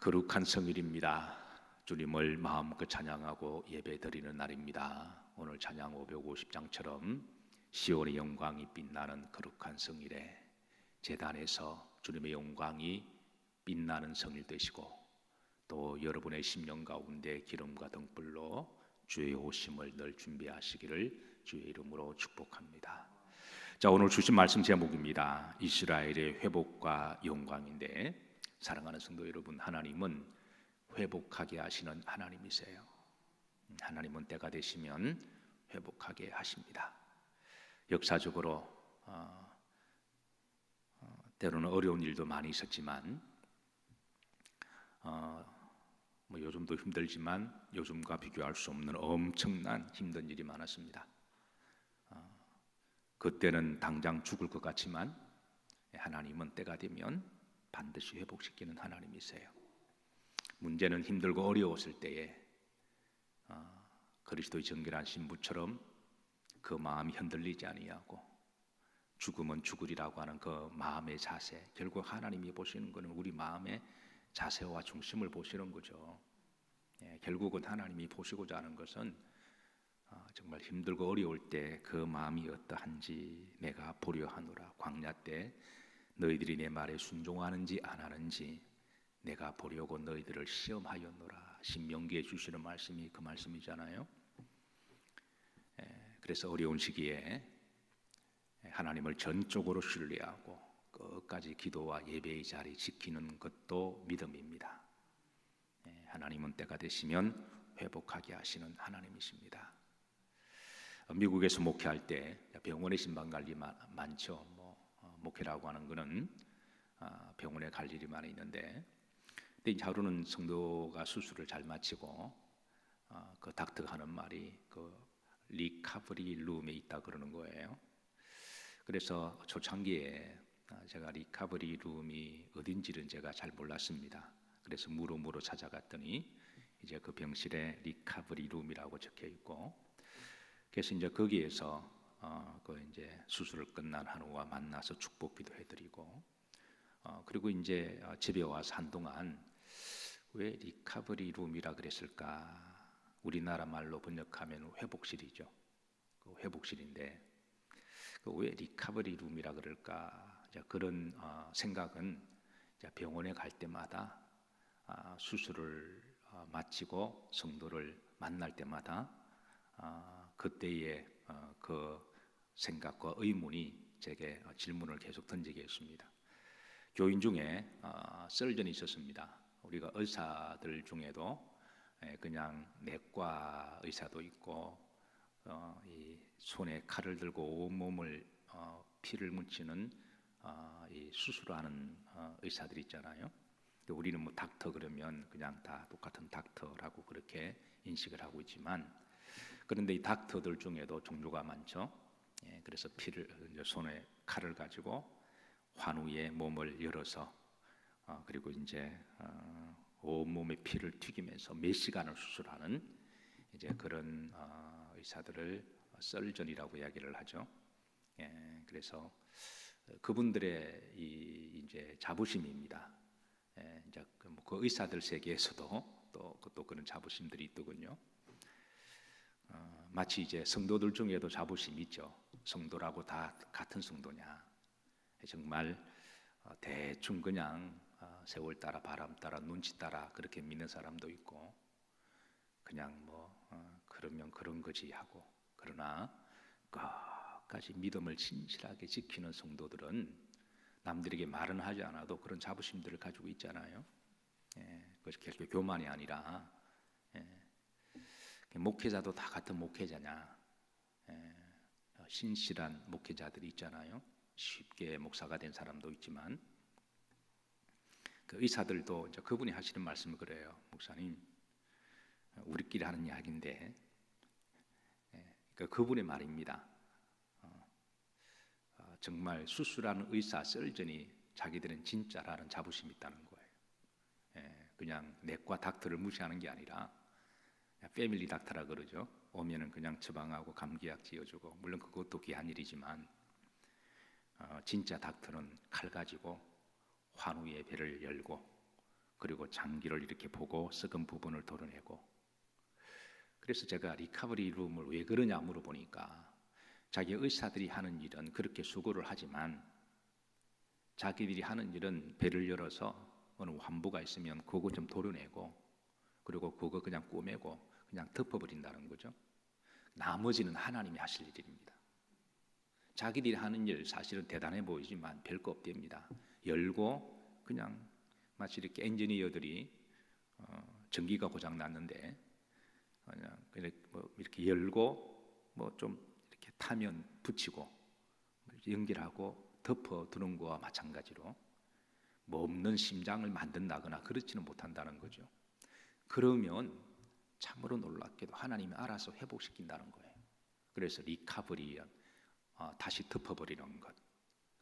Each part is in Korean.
거룩한 성일입니다. 주님을 마음껏 찬양하고 예배드리는 날입니다. 오늘 찬양 550장처럼 시온의 영광이 빛나는 거룩한 성일에 재단에서 주님의 영광이 빛나는 성일 되시고 또 여러분의 심령 가운데 기름과 등불로 주의 오심을 늘 준비하시기를 주의 이름으로 축복합니다. 자 오늘 주신 말씀 제목입니다. 이스라엘의 회복과 영광인데 사랑하는 성도 여러분, 하나님은 회복하게 하시는 하나님이세요. 하나님은 때가 되시면 회복하게 하십니다. 역사적으로 어, 어, 때로는 어려운 일도 많이 있었지만 어, 뭐 요즘도 힘들지만 요즘과 비교할 수 없는 엄청난 힘든 일이 많았습니다. 어, 그때는 당장 죽을 것 같지만 하나님은 때가 되면 반드시 회복시키는 하나님이세요. 문제는 힘들고 어려웠을 때에 어, 그리스도의 정결한 신부처럼 그 마음이 흔들리지 아니하고 죽음은 죽으리라고 하는 그 마음의 자세 결국 하나님이 보시는 것은 우리 마음의 자세와 중심을 보시는 거죠. 예, 결국은 하나님이 보시고자 하는 것은 어, 정말 힘들고 어려울 때 그 마음이 어떠한지 내가 보려 하노라 광야 때 너희들이 내 말에 순종하는지 안 하는지 내가 보려고 너희들을 시험하였노라. 신명기에 주시는 말씀이 그 말씀이잖아요. 그래서 어려운 시기에 하나님을 전적으로 신뢰하고 끝까지 기도와 예배의 자리 지키는 것도 믿음입니다. 하나님은 때가 되시면 회복하게 하시는 하나님이십니다. 미국에서 목회할 때 병원에 신방 관리 많죠. 목회라고 하는 것은 아, 병원에 갈 일이 많이 있는데 근데 하루는 성도가 수술을 잘 마치고 아, 그 닥터가 하는 말이 그 리카버리 룸에 있다 그러는 거예요. 그래서 초창기에 아, 제가 리카버리 룸이 어딘지는 제가 잘 몰랐습니다. 그래서 무로 찾아갔더니 이제 그 병실에 리카버리 룸이라고 적혀 있고 그래서 이제 거기에서 어, 그 이제 수술을 끝난 한우와 만나서 축복 기도 해드리고 어, 그리고 이제 어, 집에 와서 한동안 왜 리카버리 룸이라 그랬을까? 우리나라 말로 번역하면 회복실이죠. 그 회복실인데 그 왜 리카버리 룸이라 그럴까? 그런 어, 생각은 병원에 갈 때마다 아, 수술을 어, 마치고 성도를 만날 때마다 아, 그때의 어, 그 생각과 의문이 제게 질문을 계속 던지게 했습니다. 교인 중에 어, 썰전이 있었습니다. 우리가 의사들 중에도 예, 그냥 내과 의사도 있고 어, 손에 칼을 들고 온 몸을 어, 피를 묻히는 이 수술하는 의사들 있잖아요. 우리는 뭐 닥터 그러면 그냥 다 똑같은 닥터라고 그렇게 인식을 하고 있지만 그런데 이 닥터들 중에도 종류가 많죠. 예, 그래서 피를 손에 칼을 가지고 환우의 몸을 열어서 어, 그리고 이제 어, 온 몸에 피를 튀기면서 몇 시간을 수술하는 이제 그런 어, 의사들을 썰전이라고 이야기를 하죠. 예, 그래서 그분들의 이 이제 자부심입니다. 예, 이제 그, 뭐그 의사들 세계에서도 또, 또 그런 자부심들이 있더군요. 어, 마치 이제 성도들 중에도 자부심 있죠. 성도라고 다 같은 성도냐? 정말 어, 대충 그냥 어, 세월 따라 바람 따라 눈치 따라 그렇게 믿는 사람도 있고 그냥 뭐 어, 그러면 그런 거지 하고 그러나 끝까지 믿음을 진실하게 지키는 성도들은 남들에게 말은 하지 않아도 그런 자부심들을 가지고 있잖아요. 예, 그것이 결국 교만이 아니라 예, 목회자도 다 같은 목회자냐? 예, 신실한 목회자들이 있잖아요. 쉽게 목사가 된 사람도 있지만 그 의사들도 이제 그분이 하시는 말씀을 그래요. 목사님, 우리끼리 하는 이야기인데 예, 그 그분의 말입니다. 어, 어, 정말 수술하는 의사 썰전이 자기들은 진짜라는 자부심이 있다는 거예요. 예, 그냥 내과 닥터를 무시하는 게 아니라 패밀리 닥터라 그러죠. 오면은 그냥 처방하고 감기약 지어주고 물론 그것도 귀한 일이지만 어, 진짜 닥터는 칼 가지고 환우의 배를 열고 그리고 장기를 이렇게 보고 썩은 부분을 도려내고 그래서 제가 리카버리 룸을 왜 그러냐 물어보니까 자기 의사들이 하는 일은 그렇게 수고를 하지만 자기들이 하는 일은 배를 열어서 어느 환부가 있으면 그거 좀 도려내고 그리고 그거 그냥 꼬매고 그냥 덮어버린다는 거죠. 나머지는 하나님이 하실 일입니다. 자기들이 하는 일 사실은 대단해 보이지만 별거 없답니다. 열고 그냥 마치 이렇게 엔지니어들이 어, 전기가 고장 났는데 그냥 뭐 이렇게 열고 뭐 좀 이렇게 타면 붙이고 연결하고 덮어 두는 거와 마찬가지로 뭐 없는 심장을 만든다거나 그렇지는 못한다는 거죠. 그러면 참으로 놀랍게도 하나님이 알아서 회복시킨다는 거예요. 그래서 리카버리 어, 다시 덮어버리는 것.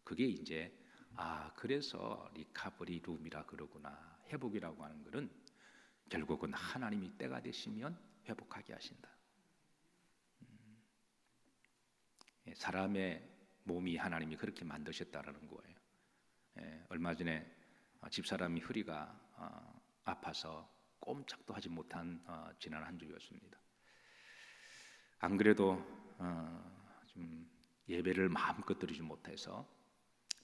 그게 이제 아 그래서 리카버리 룸이라 그러구나 회복이라고 하는 것은 결국은 하나님이 때가 되시면 회복하게 하신다. 음, 예, 사람의 몸이 하나님이 그렇게 만드셨다라는 거예요. 예, 얼마 전에 어, 집사람이 허리가 어, 아파서 꼼짝도 하지 못한 어, 지난 한 주였습니다. 안 그래도 좀 예배를 마음껏 드리지 못해서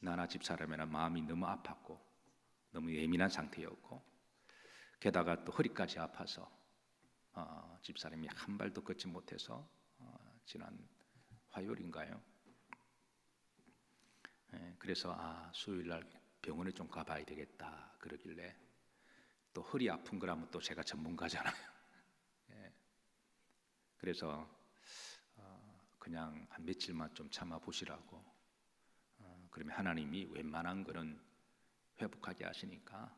나나 집 사람이나 마음이 너무 아팠고 너무 예민한 상태였고 게다가 또 허리까지 아파서 어, 집 사람이 한 발도 걷지 못해서 어, 지난 화요일인가요? 예, 그래서 아 수요일 날 병원에 좀 가봐야 되겠다 그러길래 또 허리 아픈 거라면 또 제가 전문가잖아요. 예, 그래서 어, 그냥 한 며칠만 좀 참아 보시라고. 어, 그러면 하나님이 웬만한 거는 회복하게 하시니까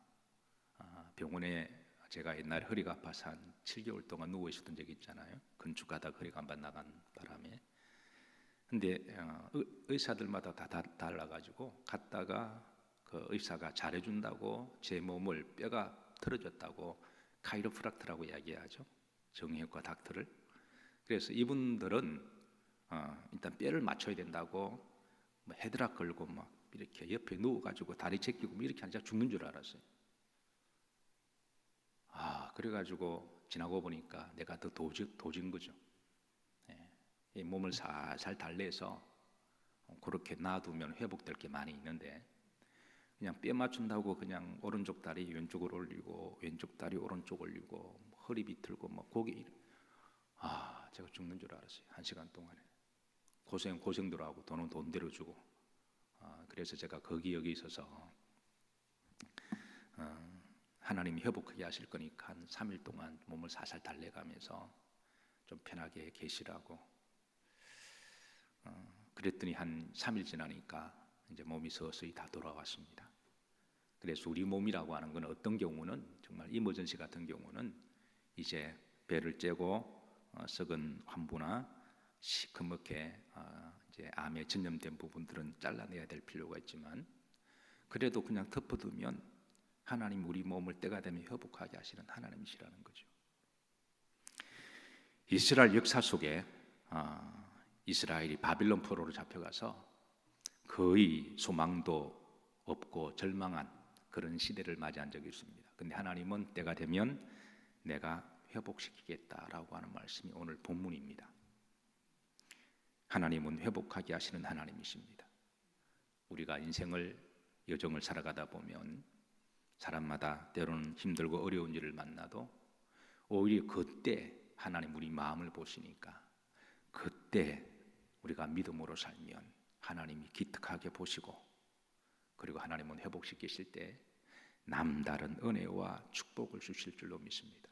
어, 병원에 제가 옛날에 허리가 아파서 한 7개월 동안 누워 있었던 적이 있잖아요. 건축하다 허리가 안 나간 바람에. 근데 어, 의사들마다 다, 다 달라가지고 갔다가 그 의사가 잘해준다고 제 몸을 뼈가 틀어졌다고 카이로프락트라고 이야기하죠. 정형외과 닥터를. 그래서 이분들은 어, 일단 뼈를 맞춰야 된다고 뭐 헤드락 걸고 막 이렇게 옆에 누워가지고 다리 제끼고 뭐 이렇게 앉아 죽는 줄 알았어요. 아 그래가지고 지나고 보니까 내가 더 도지, 도진 거죠. 예, 몸을 살살 달래서 그렇게 놔두면 회복될 게 많이 있는데 그냥 뼈 맞춘다고 그냥 오른쪽 다리 왼쪽으로 올리고 왼쪽 다리 오른쪽 올리고 뭐 허리 비틀고 뭐 고개 아 제가 죽는 줄 알았어요 한 시간 동안에. 고생 고생들 하고 돈은 돈대로 주고. 아, 그래서 제가 거기 여기 있어서 어, 하나님이 회복하게 하실 거니까 한 3일 동안 몸을 살살 달래가면서 좀 편하게 계시라고. 어, 그랬더니 한 3일 지나니까 이제 몸이 서서히 다 돌아왔습니다. 그래서 우리 몸이라고 하는 건 어떤 경우는 정말 이머전시 같은 경우는 이제 배를 째고 어, 썩은 환부나 시커멓게 어, 이제 암에 전염된 부분들은 잘라내야 될 필요가 있지만 그래도 그냥 덮어두면 하나님 우리 몸을 때가 되면 회복하게 하시는 하나님이시라는 거죠. 이스라엘 역사 속에 어, 이스라엘이 바빌론 포로로 잡혀가서 거의 소망도 없고 절망한 그런 시대를 맞이한 적이 있습니다. 근데 하나님은 때가 되면 내가 회복시키겠다라고 하는 말씀이 오늘 본문입니다. 하나님은 회복하게 하시는 하나님이십니다. 우리가 인생을 여정을 살아가다 보면 사람마다 때로는 힘들고 어려운 일을 만나도 오히려 그때 하나님 우리 마음을 보시니까 그때 우리가 믿음으로 살면 하나님이 기특하게 보시고 그리고 하나님은 회복시키실 때 남다른 은혜와 축복을 주실 줄로 믿습니다.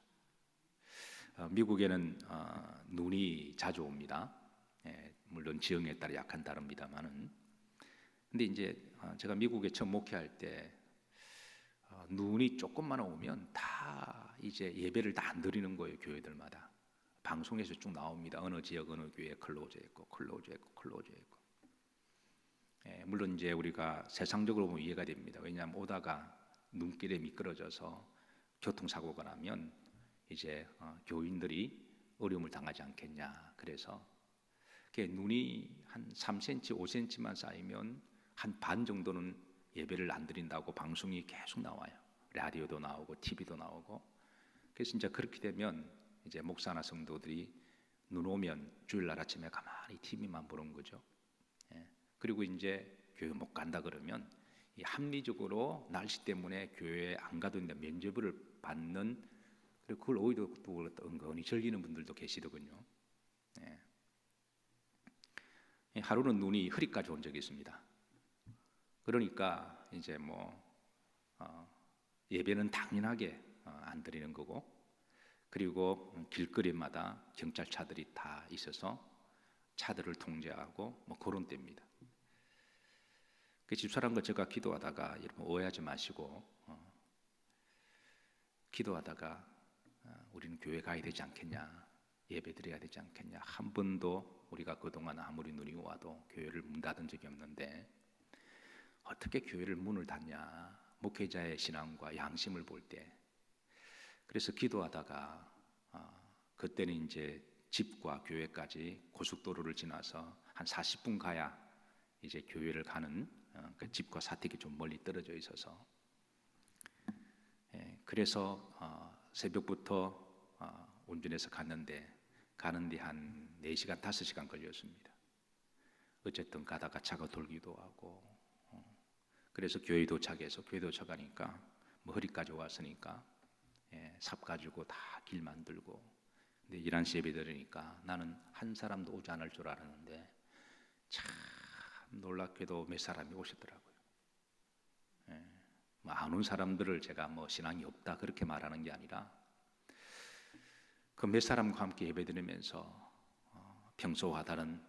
어, 미국에는 어, 눈이 자주 옵니다. 예, 물론 지형에 따라 약한 다릅니다만은 근데 이제 어, 제가 미국에 처음 목회할 때 어, 눈이 조금만 오면 다 이제 예배를 다 안 드리는 거예요 교회들마다 방송에서 쭉 나옵니다 어느 지역 어느 교회 클로즈 했고 클로즈 했고 클로즈 했고 예, 물론 이제 우리가 세상적으로 보면 이해가 됩니다. 왜냐하면 오다가 눈길에 미끄러져서 교통사고가 나면 이제 어, 교인들이 어려움을 당하지 않겠냐. 그래서 눈이 한 3cm, 5cm만 쌓이면 한 반 정도는 예배를 안 드린다고 방송이 계속 나와요. 라디오도 나오고 TV도 나오고 그래서 이제 그렇게 되면 이제 목사나 성도들이 눈 오면 주일날 아침에 가만히 TV만 보는 거죠. 예. 그리고 이제 교회 못 간다 그러면 이 합리적으로 날씨 때문에 교회에 안 가도 있는데 면죄부를 받는 그리고 그걸 오히려 또 은근히 즐기는 분들도 계시더군요. 예. 예, 하루는 눈이 흐리까지 온 적이 있습니다. 그러니까 이제 뭐 어, 예배는 당연하게 어, 안 드리는 거고 그리고 길거리마다 경찰차들이 다 있어서 차들을 통제하고 뭐 그런 때입니다. 그 집사람과 제가 기도하다가 여러분 오해하지 마시고 어, 기도하다가 어, 우리는 교회 가야 되지 않겠냐 예배 드려야 되지 않겠냐. 한 번도 우리가 그동안 아무리 눈이 와도 교회를 문 닫은 적이 없는데 어떻게 교회를 문을 닫냐. 목회자의 신앙과 양심을 볼 때. 그래서 기도하다가 어, 그때는 이제 집과 교회까지 고속도로를 지나서 한 40분 가야 이제 교회를 가는 어, 그 집과 사택이 좀 멀리 떨어져 있어서 예, 그래서 어, 새벽부터 어, 운전해서 갔는데 가는데 한 4시간 5시간 걸렸습니다. 어쨌든 가다가 차가 돌기도 하고 어, 그래서 교회 도착해서 교회 도착하니까 뭐 허리까지 왔으니까 예, 삽 가지고 다 길 만들고 근데 이란 예배 들으니까 나는 한 사람도 오지 않을 줄 알았는데 참 놀랍게도 몇 사람이 오시더라고요. 예, 뭐안 온 사람들을 제가 뭐 신앙이 없다 그렇게 말하는 게 아니라 그 몇 사람과 함께 예배 드리면서 어, 평소와 다른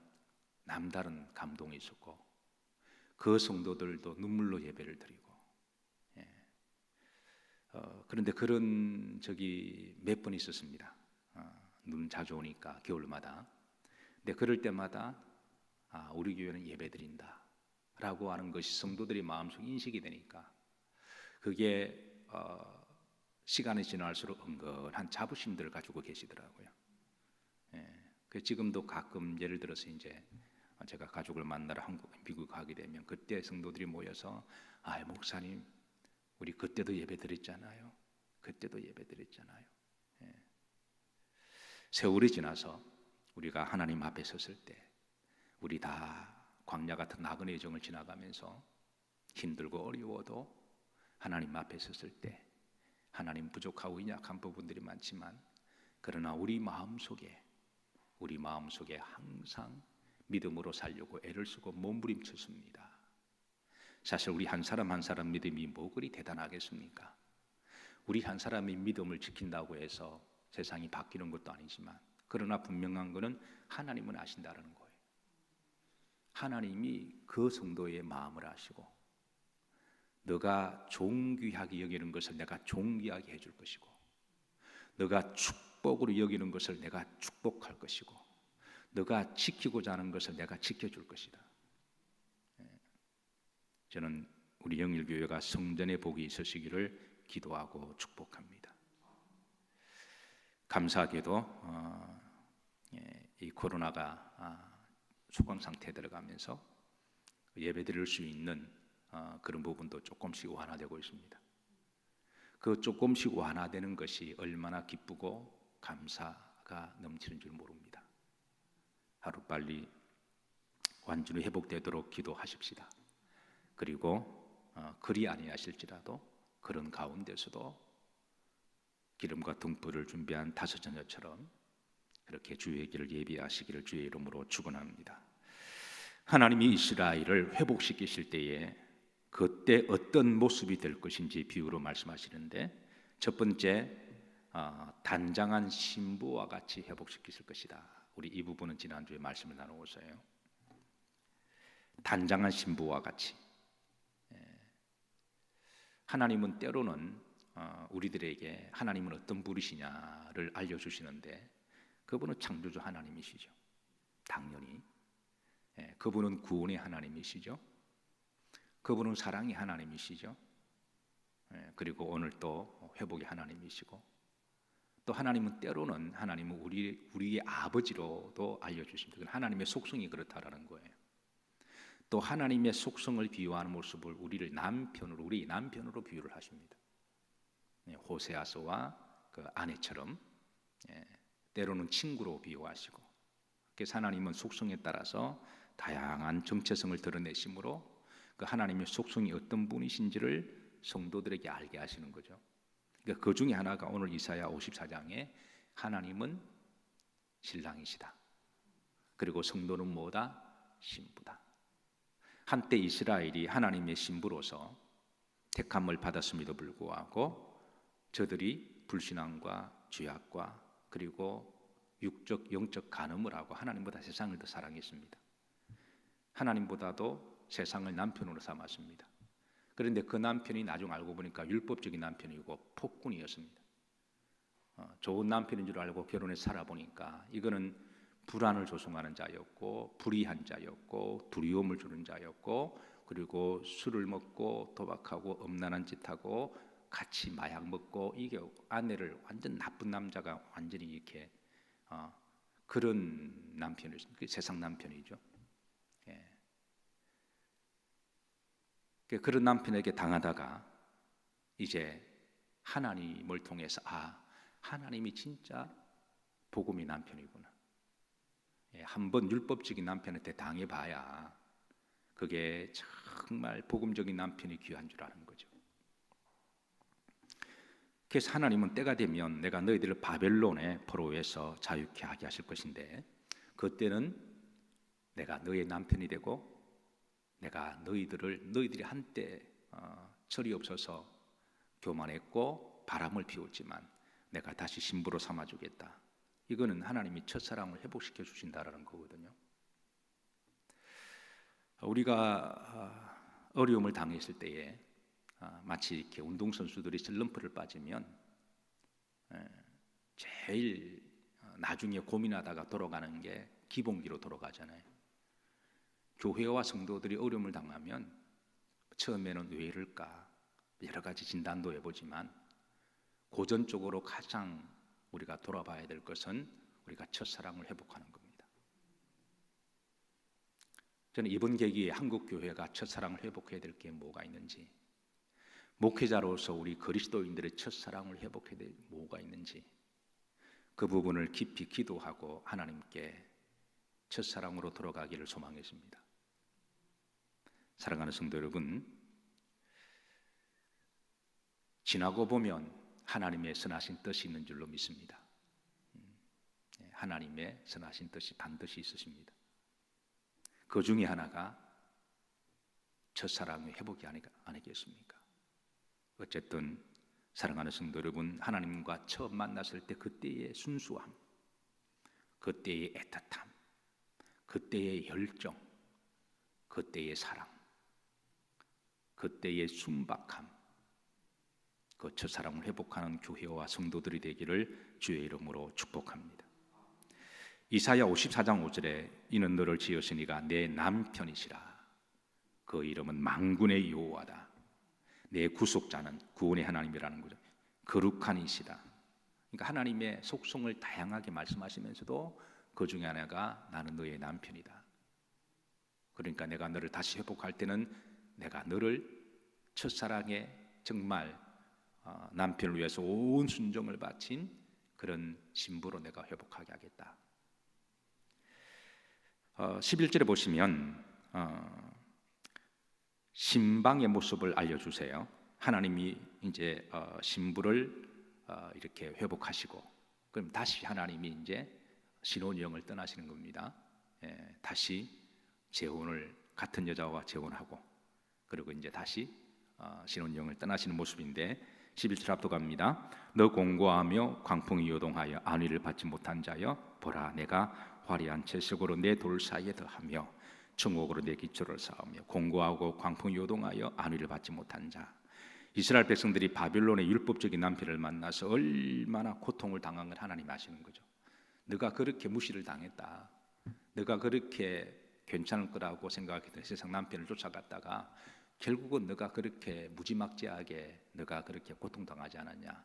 남다른 감동이 있었고 그 성도들도 눈물로 예배를 드리고 예. 어, 그런데 그런 적이 몇 번 있었습니다. 어, 눈 자주 오니까 겨울마다. 근데 그럴 때마다 아, 우리 교회는 예배 드린다 라고 하는 것이 성도들이 마음속 인식이 되니까 그게 어, 시간이 지날수록 은근한 자부심들을 가지고 계시더라고요. 예, 그 지금도 가끔 예를 들어서 이제 제가 가족을 만나러 한국 미국 가게 되면 그때 성도들이 모여서 아 목사님 우리 그때도 예배 드렸잖아요. 그때도 예배 드렸잖아요. 예. 세월이 지나서 우리가 하나님 앞에 섰을 때 우리 다 광야 같은 나그네 정을 지나가면서 힘들고 어려워도 하나님 앞에 섰을 때 하나님 부족하고 연약한 부분들이 많지만 그러나 우리 마음 속에 우리 마음 속에 항상 믿음으로 살려고 애를 쓰고 몸부림쳤습니다. 사실 우리 한 사람 한 사람 믿음이 뭐 그리 대단하겠습니까? 우리 한 사람이 믿음을 지킨다고 해서 세상이 바뀌는 것도 아니지만 그러나 분명한 것은 하나님은 아신다는 거예요. 하나님이 그 성도의 마음을 아시고 너가 존귀하게 여기는 것을 내가 존귀하게 해줄 것이고 너가 축복으로 여기는 것을 내가 축복할 것이고 너가 지키고자 하는 것을 내가 지켜줄 것이다. 예. 저는 우리 영일교회가 성전의 복이 있으시기를 기도하고 축복합니다. 감사하게도 어, 예, 이 코로나가 아, 소강 상태에 들어가면서 예배 드릴 수 있는 어, 그런 부분도 조금씩 완화되고 있습니다. 그 조금씩 완화되는 것이 얼마나 기쁘고 감사가 넘치는 줄 모릅니다. 하루 빨리 완전히 회복되도록 기도하십시다. 그리고 어, 그리 아니하실지라도 그런 가운데서도 기름과 등불을 준비한 다섯 자녀처럼 그렇게 주의 길을 예비하시기를 주의 이름으로 축원합니다. 하나님이 이스라엘을 회복시키실 때에 그때 어떤 모습이 될 것인지 비유로 말씀하시는데 첫 번째 어, 단장한 신부와 같이 회복시키실 것이다. 우리 이 부분은 지난주에 말씀을 나누고서요. 단장한 신부와 같이 예. 하나님은 때로는 어, 우리들에게 하나님은 어떤 분이시냐를 알려주시는데 그분은 창조주 하나님이시죠. 당연히 예, 그분은 구원의 하나님이시죠. 그분은 사랑의 하나님이시죠. 예, 그리고 오늘 또 회복의 하나님이시고 또 하나님은 때로는 하나님은 우리 우리의 아버지로도 알려주십니다. 그건 하나님의 속성이 그렇다라는 거예요. 또 하나님의 속성을 비유하는 모습을 우리를 남편으로 우리 남편으로 비유를 하십니다. 예, 호세아서와 그 아내처럼 예, 때로는 친구로 비유하시고 그래서 하나님은 속성에 따라서 다양한 정체성을 드러내심으로 그 하나님의 속성이 어떤 분이신지를 성도들에게 알게 하시는 거죠. 그러니까 그 중에 하나가 오늘 이사야 54장에 하나님은 신랑이시다. 그리고 성도는 뭐다? 신부다. 한때 이스라엘이 하나님의 신부로서 택함을 받았음에도 불구하고 저들이 불신앙과 죄악과 그리고 육적 영적 간음을 하고 하나님보다 세상을 더 사랑했습니다. 하나님보다도 세상을 남편으로 삼았습니다. 그런데 그 남편이 나중 알고 보니까 율법적인 남편이고 폭군이었습니다. 어, 좋은 남편인 줄 알고 결혼해 살아보니까 이거는 불안을 조성하는 자였고 불의한 자였고 두려움을 주는 자였고 그리고 술을 먹고 도박하고 엄란한 짓하고 같이 마약 먹고 이게 아내를 완전 나쁜 남자가 완전히 이렇게 어, 그런 남편이 그 세상 남편이죠. 예. 그 그런 남편에게 당하다가 이제 하나님을 통해서 아 하나님이 진짜 복음이 남편이구나. 예, 한번 율법적인 남편한테 당해봐야 그게 정말 복음적인 남편이 귀한 줄 아는 거죠. 그래서 하나님은 때가 되면 내가 너희들을 바벨론의 포로에서 자유케 하게 하실 것인데 그때는 내가 너의 남편이 되고 내가 너희들을 너희들이 한때 어, 철이 없어서 교만했고 바람을 피웠지만 내가 다시 신부로 삼아 주겠다. 이거는 하나님이 첫사랑을 회복시켜 주신다라는 거거든요. 우리가 어, 어려움을 당했을 때에 어, 마치 이렇게 운동 선수들이 슬럼프를 빠지면 에, 제일 어, 나중에 고민하다가 돌아가는 게 기본기로 돌아가잖아요. 교회와 성도들이 어려움을 당하면 처음에는 왜 이럴까 여러 가지 진단도 해보지만 고전적으로 가장 우리가 돌아봐야 될 것은 우리가 첫사랑을 회복하는 겁니다. 저는 이번 계기에 한국 교회가 첫사랑을 회복해야 될 게 뭐가 있는지, 목회자로서 우리 그리스도인들의 첫사랑을 회복해야 될 뭐가 있는지 그 부분을 깊이 기도하고 하나님께 첫사랑으로 돌아가기를 소망했습니다. 사랑하는 성도 여러분, 지나고 보면 하나님의 선하신 뜻이 있는 줄로 믿습니다. 음, 예, 하나님의 선하신 뜻이 반드시 있으십니다. 그 중에 하나가 첫사랑의 회복이 아니겠습니까? 어쨌든 사랑하는 성도 여러분, 하나님과 처음 만났을 때 그때의 순수함, 그때의 애틋함, 그때의 열정, 그때의 사랑, 그때의 순박함, 그 첫사랑을 회복하는 교회와 성도들이 되기를 주의 이름으로 축복합니다. 이사야 54장 5절에 이는 너를 지으시니가 내 남편이시라. 그 이름은 망군의 여호와다. 내 구속자는 구원의 하나님이라는 거죠. 거룩한 이시다. 그러니까 하나님의 속성을 다양하게 말씀하시면서도 그 중에 하나가 나는 너의 남편이다. 그러니까 내가 너를 다시 회복할 때는 내가 너를 첫사랑에 정말 어, 남편을 위해서 온 순종을 바친 그런 신부로 내가 회복하게 하겠다. 11절에 어, 보시면 어, 신방의 모습을 알려주세요. 하나님이 이제 신부를 이렇게 회복하시고 그럼 다시 하나님이 이제 신혼여행을 떠나시는 겁니다. 예, 다시 재혼을 같은 여자와 재혼하고 그리고 이제 다시 신혼여행을 떠나시는 모습인데 11절 앞도 갑니다. 너 공고하며 광풍이 요동하여 안위를 받지 못한 자여 보라 내가 화려한 채석으로 내 돌 사이에 더하며 청옥으로 내 기초를 쌓으며 공고하고 광풍이 요동하여 안위를 받지 못한 자 이스라엘 백성들이 바빌론의 율법적인 남편을 만나서 얼마나 고통을 당한 걸 하나님 아시는 거죠. 네가 그렇게 무시를 당했다. 네가 그렇게 괜찮을 거라고 생각했던 세상 남편을 쫓아갔다가 결국은 너가 그렇게 무지막지하게 너가 그렇게 고통당하지 않았냐?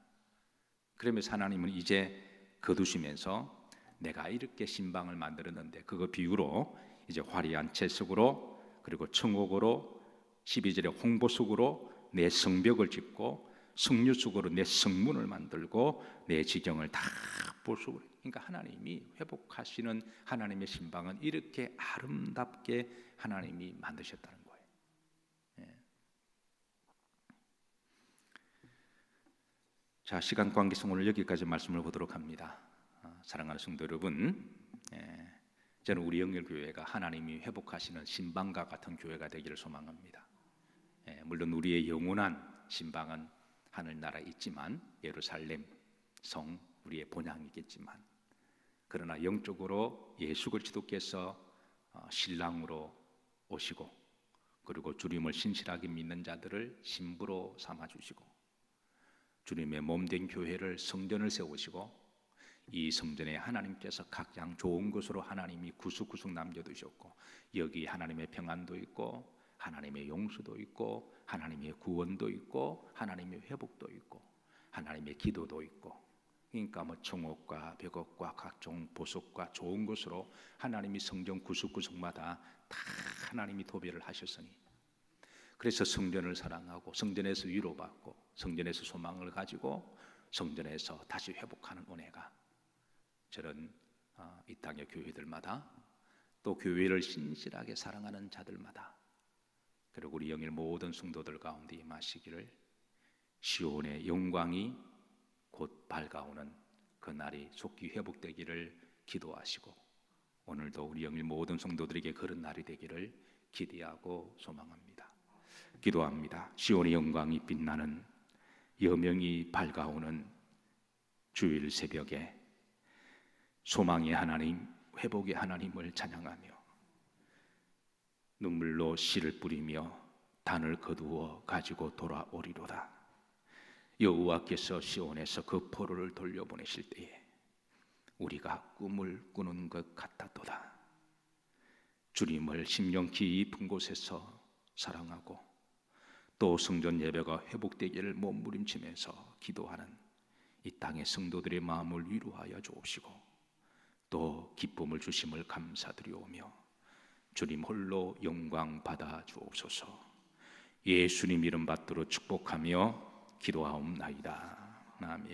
그러면서 하나님은 이제 거두시면서 내가 이렇게 신방을 만들었는데 그거 비유로 이제 화려한 채석으로 그리고 청옥으로 12절에 홍보석으로 내 성벽을 짓고 성류 속으로 내 성문을 만들고 내 지경을 다볼 수. 그러니까 하나님이 회복하시는 하나님의 신방은 이렇게 아름답게 하나님이 만드셨다는 거예요. 예. 자 시간 관계상 오늘 여기까지 말씀을 보도록 합니다. 아, 사랑하는 성도 여러분, 예, 저는 우리 영결교회가 하나님이 회복하시는 신방과 같은 교회가 되기를 소망합니다. 예, 물론 우리의 영원한 신방은 하늘나라에 있지만 예루살렘 성 우리의 본향이겠지만 그러나 영적으로 예수 그리스도께서 어, 신랑으로 오시고 그리고 주님을 신실하게 믿는 자들을 신부로 삼아 주시고 주님의 몸 된 교회를 성전을 세우시고 이 성전에 하나님께서 각양 좋은 것으로 하나님이 구석구석 남겨두셨고 여기 하나님의 평안도 있고 하나님의 용서도 있고 하나님의 구원도 있고 하나님의 회복도 있고 하나님의 기도도 있고. 그러니까 뭐 청옥과 벽옥과 각종 보석과 좋은 것으로 하나님이 성전 구석구석마다 다 하나님이 도배를 하셨으니 그래서 성전을 사랑하고 성전에서 위로받고 성전에서 소망을 가지고 성전에서 다시 회복하는 은혜가 저런 어, 이 땅의 교회들마다 또 교회를 신실하게 사랑하는 자들마다 그리고 우리 영일 모든 성도들 가운데 임하시기를 시온의 영광이 곧 밝아오는 그 날이 속히 회복되기를 기도하시고 오늘도 우리 영일 모든 성도들에게 그런 날이 되기를 기대하고 소망합니다. 기도합니다. 시온의 영광이 빛나는 여명이 밝아오는 주일 새벽에 소망의 하나님, 회복의 하나님을 찬양하며 눈물로 씨를 뿌리며 단을 거두어 가지고 돌아오리로다. 여호와께서 시온에서 그 포로를 돌려보내실 때에 우리가 꿈을 꾸는 것 같았도다. 주님을 심령 깊은 곳에서 사랑하고 또 성전 예배가 회복되기를 몸부림치면서 기도하는 이 땅의 성도들의 마음을 위로하여 주옵시고 또 기쁨을 주심을 감사드리오며 주님 홀로 영광 받아 주옵소서. 예수님 이름 받들어 축복하며 기도하옵나이다. 아멘.